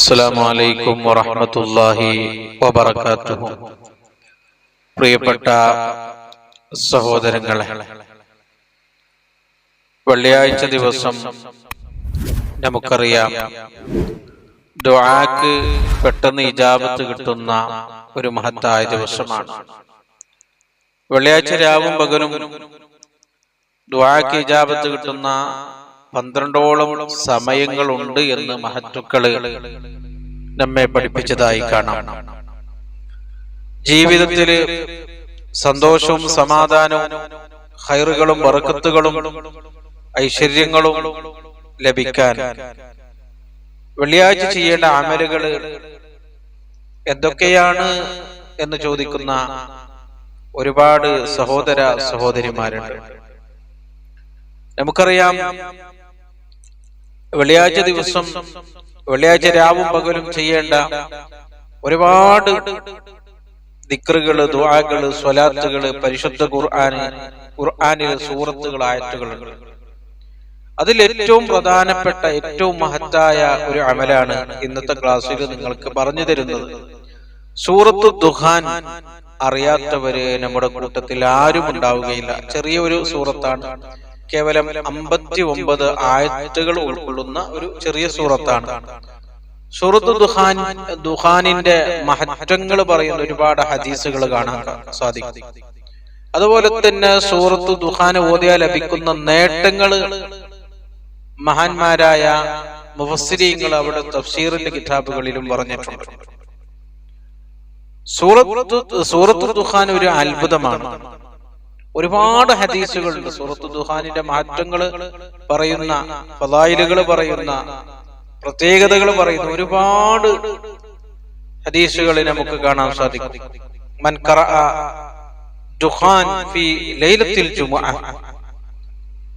അസ്സലാമു അലൈക്കും വറഹ്മത്തുള്ളാഹി വബറകാതുഹു പ്രിയപ്പെട്ട സഹോദരങ്ങളെ വെള്ളിയാഴ്ച ദിവസം നമുക്കറിയാം ദുആക്ക് പെട്ടെന്ന് ഇജാബത്ത് കിട്ടുന്ന ഒരു മഹത്തായ ദിവസമാണ്. വെള്ളിയാഴ്ച രാവും പകലും ദുആക്ക് ഇജാബത്ത് കിട്ടുന്ന പന്ത്രണ്ടോളം സമയങ്ങളുണ്ട് എന്ന് മഹത്തുക്കൾ നമ്മെ പഠിപ്പിച്ചതായി കാണാം. ജീവിതത്തിൽ സന്തോഷവും സമാധാനവും ഹൈറുകളും വറക്കത്തുകളും ഐശ്വര്യങ്ങളും ലഭിക്കാൻ വെള്ളിയാഴ്ച ചെയ്യേണ്ട അമലുകൾ എന്തൊക്കെയാണ് എന്ന് ചോദിക്കുന്ന ഒരുപാട് സഹോദര സഹോദരിമാരുണ്ട്. നമുക്കറിയാം വെള്ളിയാഴ്ച ദിവസം വെള്ളിയാഴ്ച രാവും പകലും ചെയ്യേണ്ട ഒരുപാട് ദിക്റുകൾ ദുആകൾ സ്വലാത്തുകൾ പരിശുദ്ധ ഖുർആന് ഖുർആനിലെ സൂറത്തുകൾ ആയത്തുകളുണ്ട് അതിൽ ഏറ്റവും പ്രധാനപ്പെട്ട ഏറ്റവും മഹത്തായ ഒരു അമലാണ് ഇന്നത്തെ ക്ലാസ്സിൽ നിങ്ങൾക്ക് പറഞ്ഞു തരുന്നത്. സൂറത്ത് ദുഹാൻ അറിയാത്തവര് നമ്മുടെ കൂട്ടത്തിൽ ആരും ഉണ്ടാവുകയില്ല ചെറിയ ഒരു സൂറത്താണ് കേവലം അമ്പത്തി ഒമ്പത് ആയത്തുകൾ ഉൾക്കൊള്ളുന്ന ഒരു ചെറിയ സൂറത്താണ്. സൂറത്ത് ദുഹാൻ ദുഹാനിന്റെ മഹത്വങ്ങൾ പറയുന്ന ഒരുപാട് ഹദീസുകൾ കാണാൻ സാധിക്കും. അതുപോലെ തന്നെ സൂറത്ത് ദുഹാൻ ഓതിയാൽ ലഭിക്കുന്ന നേട്ടങ്ങൾ മഹാന്മാരായ മുഫസ്സിരിങ്ങൾ അവിടെ തഫ്സീറിന്റെ കിതാബുകളിലും പറഞ്ഞിട്ടുണ്ട്. സൂറത്ത് സൂറത്ത് ദുഹാൻ ഒരു അത്ഭുതമാണ്. ഒരുപാട് ഹദീസുകളുണ്ട്. സുഹൃത്ത് ദുഹാനിന്റെ മാറ്റങ്ങൾ പറയുന്ന ഫലായിലുകൾ പറയുന്ന പ്രത്യേകതകൾ പറയുന്ന ഒരുപാട് ഹദീസുകളെ നമുക്ക് കാണാൻ സാധിക്കും. മൻ ദുഹാൻ ലൈലത്തിൽ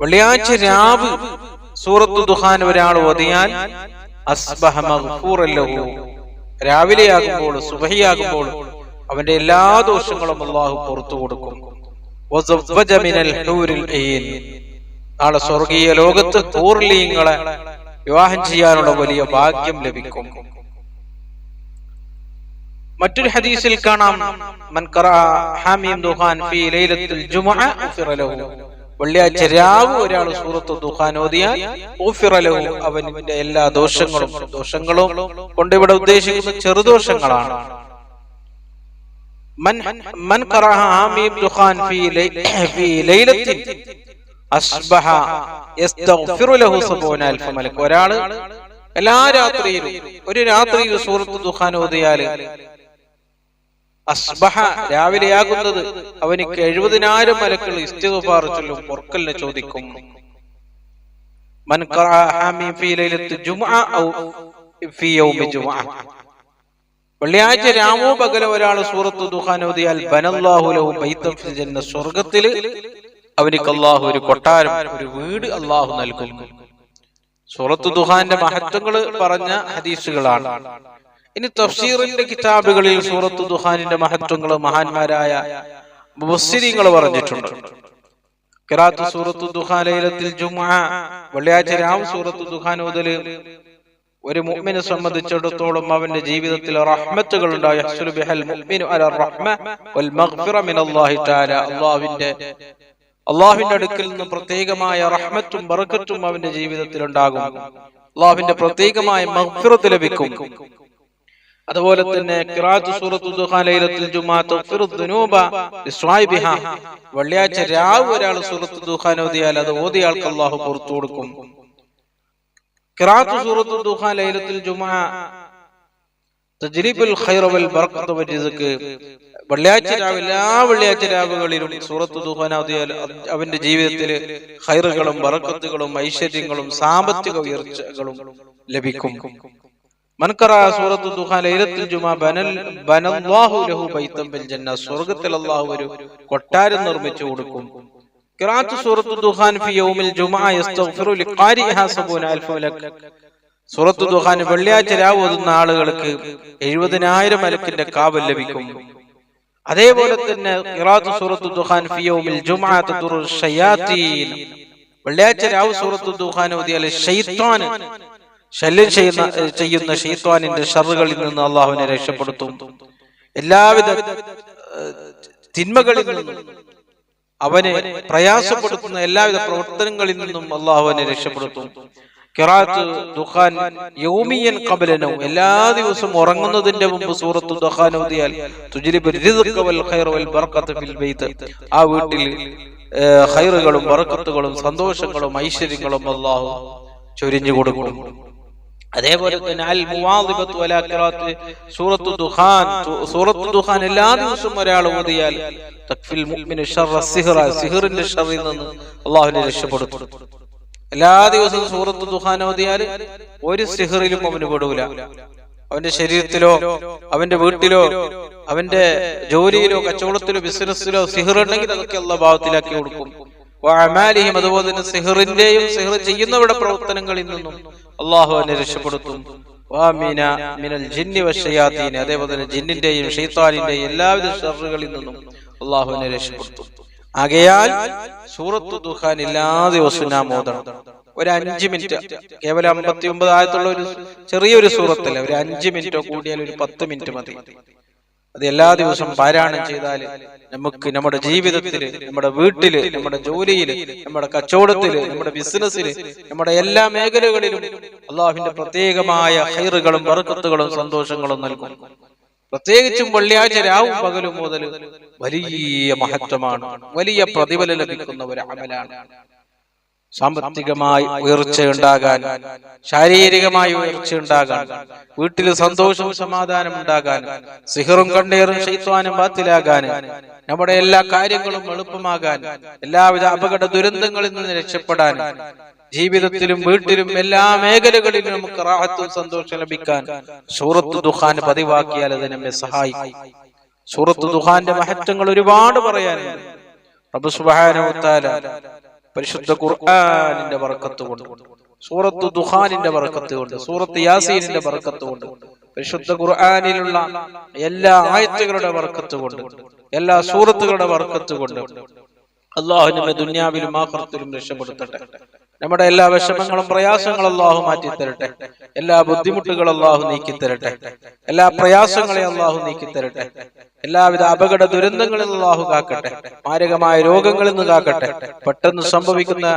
വെള്ളിയാഴ്ച രാവ് സൂറത്ത് ദുഹാൻ ഒരാൾ ഓതിയാൽ അസ്ബഹ രാവിലെയാകുമ്പോൾ സുബഹിയാകുമ്പോൾ അവന്റെ എല്ലാ ദോഷങ്ങളും അള്ളാഹു പുറത്തു കൊടുക്കും. നാളെ സ്വർഗീയ ലോകത്ത് പൂർലീങ്ങളെ വിവാഹം ചെയ്യാനുള്ള വലിയ ഭാഗ്യം ലഭിക്കും. മറ്റൊരു ഹദീസിൽ കാണാം. വെള്ളിയാഴ്ച രാവ് ഒരാൾ സൂറത്ത് ദുഹാൻ ഓതിയാൽ അവന്റെ എല്ലാ ദോഷങ്ങളും ദോഷങ്ങളും കൊണ്ട് ഇവിടെ ഉദ്ദേശിക്കുന്ന ചെറുദോഷങ്ങളാണ്. من من قرأ حاميم دخان في لي في ليلة أصبح يستغفر له سبعون ألف ملك ഒരാള് എല്ലാ രാത്രിയിലും ഒരു രാത്രിയിൽ സൂറത്ത് ദുഖാൻ ഓതിയാല് അസ്ബഹ രാവിലെയാകുന്നത് അവനിക്ക് എഴുപതിനായിരം മലക്കൾ ഇസ്തിഗ്ഫാർ ചൊല്ലും പൊർക്കലിനെ ചോദിക്കും മൻ ഖറഅ ഹാമീം ഫീ ലൈലത്തി ജുമുഅ ഔ ഫീ യൗമി ജുമുഅ വെള്ളിയാഴ്ച രാമോ പകല ഒരാൾ സൂറത്ത് ദുഹാൻ ഓതിയാൽ ബനല്ലാഹുലഹു ബൈത്തം ജന്ന സ്വർഗത്തിൽ അവനിക്ക് അള്ളാഹു ഒരു കൊട്ടാരം ഒരു വീട് അള്ളാഹു നൽകും സൂറത്ത് ദുഹാന്റെ മഹത്വങ്ങൾ പറഞ്ഞ ഹദീസുകളാണ്. ഇനി തഫ്സീറിന്റെ കിതാബുകളിൽ സൂറത്ത് ദുഹാനിന്റെ മഹത്വങ്ങൾ മഹാന്മാരായ മുസ്ലിങ്ങൾ പറഞ്ഞിട്ടുണ്ട്. കിറാത്ത് സൂറത്ത് ദുഹാൻ ലൈലത്തിൽ ജുമുഅ വെള്ളിയാഴ്ച രാവ് സൂറത്ത് ദുഹാൻ ഓതൽ. ഒരു മുഅ്മിനെ സംബന്ധിച്ചിടത്തോളം അവന്റെ ജീവിതത്തിൽ റഹ്മത്തുകൾ അള്ളാഹുവിന്റെ അള്ളാഹുവിന്റെ അടുക്കിൽ നിന്ന് പ്രത്യേകമായ റഹ്മത്തും ബർക്കത്തും അവന്റെ ജീവിതത്തിൽ ഉണ്ടാകും അള്ളാഹുവിന്റെ പ്രത്യേകമായ മഹ്ഫിറത്ത് ലഭിക്കും. അതുപോലെ തന്നെ വെള്ളിയാഴ്ച രാവ് ഒരാൾ സൂറത്ത് ദുഹാൻ ഓതിയാൽ അത് ഓതിയാൾക്ക് അള്ളാഹു പുറത്തു കൊടുക്കും. കിറാത്ത് സൂറത്ത് ദുഹ ലൈലത്തുൽ ജുമ. തജ്രീബുൽ ഖൈർ വൽ ബർക്കത്ത് വരിസക്ക് വെള്ളിയാഴ്ച രാവ് എല്ലാ വെള്ളിയാഴ്ച രാവുകളിലും സൂറത്ത് ദുഹാൻ അവന്റെ ജീവിതത്തിൽ ഹൈറുകളും ബറക്കത്തുകളും ഐശ്വര്യങ്ങളും സാമ്പത്തിക ഉയർച്ചകളും ലഭിക്കും. സൂറത്ത് സ്വർഗത്തിൽ അള്ളാഹു ഒരു കൊട്ടാരം നിർമ്മിച്ചു കൊടുക്കും. ഖിറാഅത്ത് സൂറത്തു ദുഹാൻ യസ്തഗ്ഫിറു ലിഖാരിഹാ സൂറത്തു വെള്ളിയാഴ്ച രാവ് ആളുകൾക്ക് എഴുപതിനായിരം മലക്കിന്റെ കാവൽ ലഭിക്കും. അതേപോലെ തന്നെ സൂറത്തു വെള്ളിയാഴ്ച രാവ് സൂറത്തു ദുഹാൻ ഓതിയാൽ ശല്യം ചെയ്യുന്ന ചെയ്യുന്ന ഷെയ്ത്വാനിന്റെ ഷറുകളിൽ നിന്ന് അള്ളാഹുവിനെ രക്ഷപ്പെടുത്തും. എല്ലാവിധ തിന്മകളിൽ നിന്നും അവനെ പ്രയാസപ്പെടുത്തുന്ന എല്ലാവിധ പ്രവർത്തനങ്ങളിൽ നിന്നും അള്ളാഹു അവനെ രക്ഷപ്പെടുത്തും. കിറാത്ത് ദുഖാൻ യൗമിയൻ കബലനോ എല്ലാ ദിവസവും ഉറങ്ങുന്നതിന്റെ മുമ്പ് സൂറത്ത് ദുഖാൻ ഓതിയാൽ ആ വീട്ടിൽ ഖൈറുകളും ബർക്കത്തുകളും സന്തോഷങ്ങളും ഐശ്വര്യങ്ങളും അള്ളാഹു ചൊരിഞ്ഞു കൊടുക്കും. അതേപോലെ തന്നെ അൽ മുവാദിബത്ത് വലാ സൂറത്തു ദുഖാൻ സൂറത്തു ദുഖാൻ എല്ലാ ദിവസവും ഒരാൾ ഓതിയാൽ തക്ഫിൽ മുഅ്മിനു ശർറ സിഹ്റ സിഹ്റിന്റെ ശർറിൽ നിന്ന് അല്ലാഹുവിനെ രക്ഷപ്പെടുത്തും. എല്ലാ ദിവസവും സൂറത്തു ദുഖാൻ ഓതിയാൽ ഒരു സിഹ്റിലും അവന് പെടൂല. അവന്റെ ശരീരത്തിലോ അവന്റെ വീട്ടിലോ അവന്റെ ജോലിയിലോ കച്ചവടത്തിലോ ബിസിനസ്സിലോ സിഹ്റ് ഉണ്ടെങ്കിൽ അതൊക്കെ അള്ള ഭാവത്തിലാക്കി കൊടുക്കും. അമാലിഹിം അതുപോലെ തന്നെ സിഹറിന്റെയും സിഹർ ചെയ്യുന്നവരുടെ പ്രവർത്തനങ്ങളിൽ നിന്നും അള്ളാഹു എന്നെ രക്ഷപ്പെടുത്തും. മിനൽ ജിന്നി വശയാത്തീന് അതേപോലെ തന്നെ ജിന്നിന്റെയും ഷെയ്ത്താലിന്റെയും എല്ലാവിധ ഷറുകളിൽ നിന്നും അള്ളാഹുവിനെ രക്ഷപ്പെടുത്തും. ആകയാൽ സൂറത്ത് ദുഖാൻ എല്ലാ ദിവസവും നാം ഓതണം ഒരു അഞ്ച് മിനിറ്റ് കേവലം അമ്പത്തി ഒമ്പത് ആയത്തുള്ള ഒരു ചെറിയൊരു സൂറത്തല്ല ഒരു അഞ്ച് മിനിറ്റോ കൂടിയാൽ ഒരു പത്ത് മിനിറ്റ് മതി. അത് എല്ലാ ദിവസവും പാരായണം ചെയ്താൽ നമുക്ക് നമ്മുടെ ജീവിതത്തിൽ നമ്മുടെ വീട്ടിൽ നമ്മുടെ ജോലിയിൽ നമ്മുടെ കച്ചവടത്തിൽ നമ്മുടെ ബിസിനസ്സിൽ നമ്മുടെ എല്ലാ മേഖലകളിലും അള്ളാഹുവിന്റെ പ്രത്യേകമായ ഹൈറുകളും വറുക്കത്തുകളും സന്തോഷങ്ങളും നൽകും. പ്രത്യേകിച്ചും വെള്ളിയാഴ്ച രാവും പകലും മുതൽ വലിയ മഹത്വമാണ്. വലിയ പ്രതിഫലം ലഭിക്കുന്ന ഒരു അമലാണ്. സാമ്പത്തികമായി ഉയർച്ച ഉണ്ടാകാൻ ശാരീരികമായി ഉയർച്ച ഉണ്ടാകാൻ വീട്ടിൽ സന്തോഷവും സമാധാനം ഉണ്ടാകാൻ സിഹറും കണ്ണീറും ശൈത്വാനും ബാത്തിലാകാൻ നമ്മുടെ എല്ലാ കാര്യങ്ങളും എളുപ്പമാകാൻ എല്ലാവിധ അപകട ദുരന്തങ്ങളിൽ നിന്ന് രക്ഷപ്പെടാൻ ജീവിതത്തിലും വീട്ടിലും എല്ലാ മേഖലകളിലും നമുക്ക് റാഹത്തും സന്തോഷം ലഭിക്കാൻ സൂറത്ത് ദുഹാൻ പതിവാക്കിയാൽ അത് നമ്മെ സഹായിക്കും. സൂറത്ത് ദുഹാന്റെ മഹത്വങ്ങൾ ഒരുപാട് പറയാനുണ്ട്. റബ്ബ് സുബാനോത്താല പരിശുദ്ധ ഖുർആാനിന്റെ വറക്കത്ത് കൊണ്ട് സൂറത്ത് ദുഹാനിന്റെ വറക്കത്ത് കൊണ്ട് സൂറത്ത് യാസീനിന്റെ വറക്കത്ത് കൊണ്ട് പരിശുദ്ധ ഖുർആാനിലുള്ള എല്ലാ ആയത്തുകളുടെ വറക്കത്ത് കൊണ്ട് എല്ലാ സൂറത്തുകളുടെ വറക്കത്ത് കൊണ്ട് അള്ളാഹു നമ്മെ ദുന്യാവിലും ആഖിറത്തിലും രക്ഷപ്പെടുത്തട്ടെ. നമ്മുടെ എല്ലാ വിഷമങ്ങളും പ്രയാസങ്ങളും അള്ളാഹു മാറ്റി തരട്ടെ എല്ലാ ബുദ്ധിമുട്ടുകളും അള്ളാഹു നീക്കി തരട്ടെ എല്ലാ പ്രയാസങ്ങളെയും അള്ളാഹു നീക്കി തരട്ടെ എല്ലാവിധ അപകട ദുരന്തങ്ങളിൽ അള്ളാഹു കാക്കട്ടെ. മാരകമായ രോഗങ്ങളിൽ നിന്ന് കാക്കട്ടെ. പെട്ടെന്ന് സംഭവിക്കുന്ന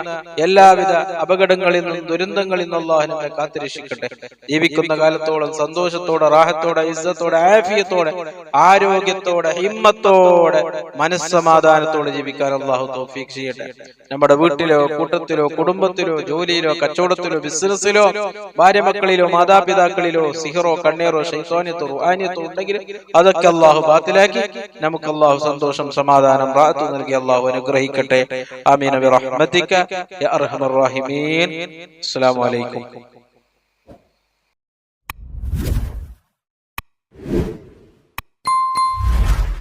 എല്ലാവിധ അപകടങ്ങളിൽ നിന്നും ദുരന്തങ്ങളിൽ നിന്നും അള്ളാഹു നമ്മെ കാത്തിരക്ഷിക്കട്ടെ. ജീവിക്കുന്ന കാലത്തോളം സന്തോഷത്തോടെ റാഹത്തോടെ ഇസ്സത്തോടെ ആഫിയത്തോടെ ആരോഗ്യത്തോടെ ഹിമ്മത്തോടെ മനസ്സമാധാനത്തോടെ ജീവിക്കാൻ അള്ളാഹു തോഫീക്ക് ചെയ്യട്ടെ. നമ്മുടെ വീട്ടിലോ കൂട്ടത്തിലോ കുടുംബത്തിലോ ജോലിയിലോ കച്ചവടത്തിലോ ബിസിനസ്സിലോ ഭാര്യ മക്കളിലോ മാതാപിതാക്കളിലോ സിഹറോ കണ്ണീറോ ഷൈത്തോന്യത്തോ റുഹാനിയത്തോ ഉണ്ടെങ്കിൽ അതൊക്കെ അള്ളാഹു ബാത്തിലാക്കി. നമുക്ക് അള്ളാഹു സന്തോഷം സമാധാനം റാത്ത് നൽകി അള്ളാഹു അനുഗ്രഹിക്കട്ടെ. ആമീൻ. അസ്സലാമു അലൈക്കും.